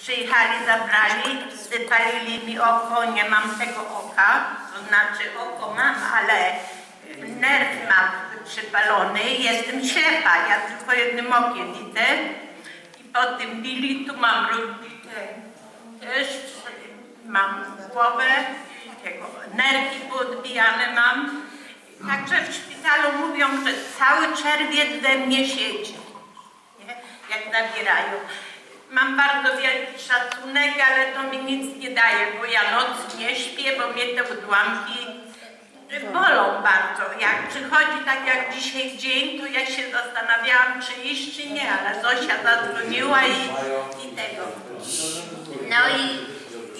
Przyjechali, zabrali, wypalili mi oko, nie mam tego oka, to znaczy oko mam, ale nerw mam przypalony, jestem ślepa, ja tylko jednym okiem widzę. I po tym bili, tu mam rozbite też, mam głowę, nerki poodbijane mam. Także w szpitalu mówią, że cały czerwiec we mnie siedzi, nie? jak zabierają. Mam bardzo wielki szacunek, ale to mi nic nie daje, bo ja noc nie śpię, bo mnie te odłamki bolą bardzo. Jak przychodzi tak jak dzisiaj dzień, to ja się zastanawiałam, czy iść, czy nie, ale Zosia zadzwoniła i, i tego. No i,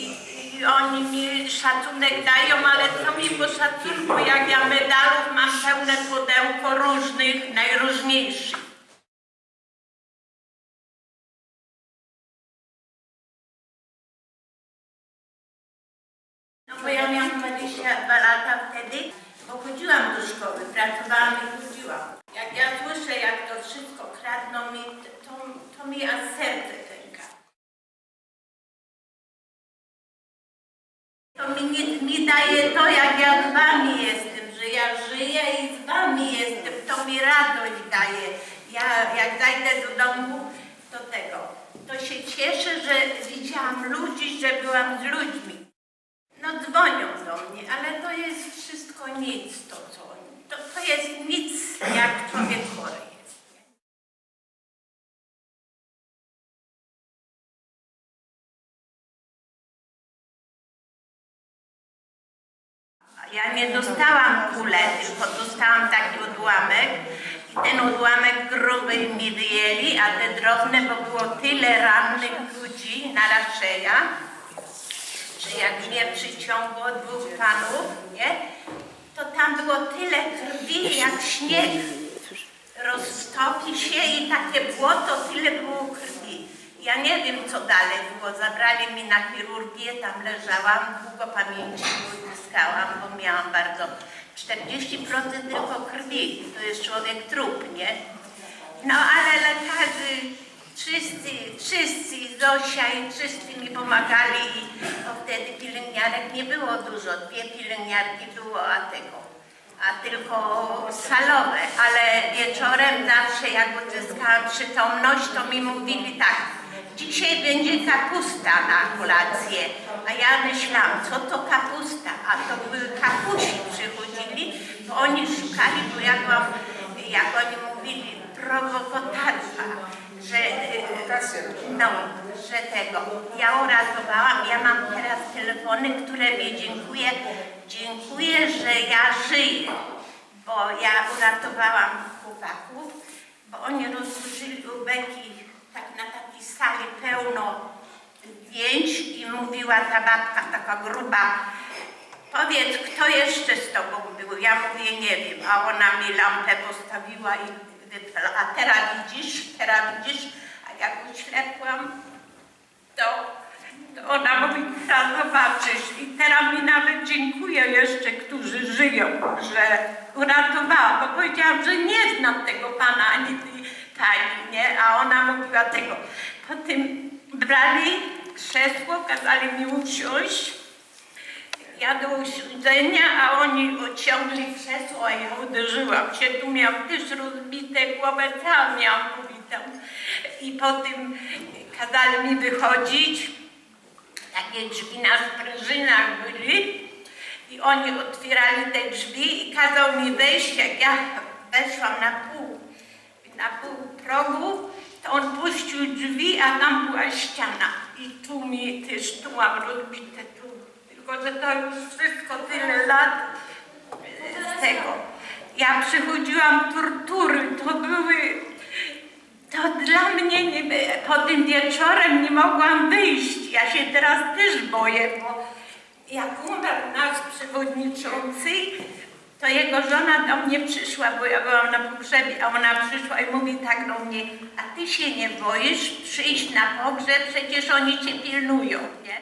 i, i oni mi szacunek dają, ale co mi po szacunku, jak ja medalów mam pełne pudełko różnych, najróżniejszych. 20 dwa lata wtedy, bo chodziłam do szkoły, pracowałam i chodziłam. Jak ja słyszę, jak to wszystko kradną mi, to, to mi aż serce pęka. To mi, nie, mi daje to, jak ja z wami jestem, że ja żyję i z wami jestem, to mi radość daje. Ja jak zajdę do domu, do tego, to się cieszę, że widziałam ludzi, że byłam z ludźmi. No dzwonią do mnie. Ja nie dostałam kulę, tylko dostałam taki odłamek i ten odłamek gruby mi wyjęli, a te drobne, bo było tyle rannych ludzi na raszeja, że jak mnie przyciągło dwóch panów, nie, to tam było tyle krwi jak śnieg. Roztopi się i takie błoto, tyle było krwi. Ja nie wiem, co dalej było. Zabrali mi na chirurgię, tam leżałam, długo pamięci uzyskałam, bo miałam bardzo 40% tylko krwi. To jest człowiek trup, nie? No ale lekarze, wszyscy, wszyscy, Zosia i wszyscy mi pomagali i to wtedy pielęgniarek nie było dużo, dwie pielęgniarki było, a tego, a tylko salowe, ale wieczorem zawsze jak uzyskałam przytomność, to mi mówili tak, dzisiaj będzie kapusta na kolację, a ja myślałam, co to kapusta, a to były kapusi przychodzili, to oni szukali, bo ja byłam, jak oni mówili, prowokatorka, że, y, no, że tego, ja uratowałam, ja mam teraz telefony, które mi dziękuję, dziękuję, że ja żyję, bo ja uratowałam chłopaków, bo oni rozłożyli pełno zdjęć i mówiła ta babka, taka gruba, Powiedz, kto jeszcze z tobą był? Ja mówię, nie wiem, a ona mi lampę postawiła i. A teraz widzisz, teraz widzisz, a jak uślepłam, to, to ona mówi, teraz zobaczysz. I teraz mi nawet dziękuję jeszcze, którzy żyją, że uratowałam, bo powiedziałam, że nie znam tego pana ani tej pani, nie? A ona mówiła tego. Potem brali krzesło, kazali mi usiąść. Ja do usiedzenia, a oni odciągli krzesło, a ja uderzyłam się. Tu miałam też rozbite głowę, całą miałam pobitą. I potem kazali mi wychodzić. Takie drzwi na sprężynach byli. I oni otwierali te drzwi i kazał mi wejść, jak ja weszłam na pół, na pół progu, to on puścił drzwi, a tam była ściana. I tu mi też, tu mam rozbite, tu. Tylko, że to już wszystko tyle lat z tego. Ja przychodziłam tortury, to były, to dla mnie nie, po tym wieczorem nie mogłam wyjść. Ja się teraz też boję, bo jak umarł nasz przewodniczący, to jego żona do mnie przyszła, bo ja byłam na pogrzebie, a ona przyszła i mówi tak do mnie, a ty się nie boisz przyjść na pogrzeb, przecież oni cię pilnują. Nie?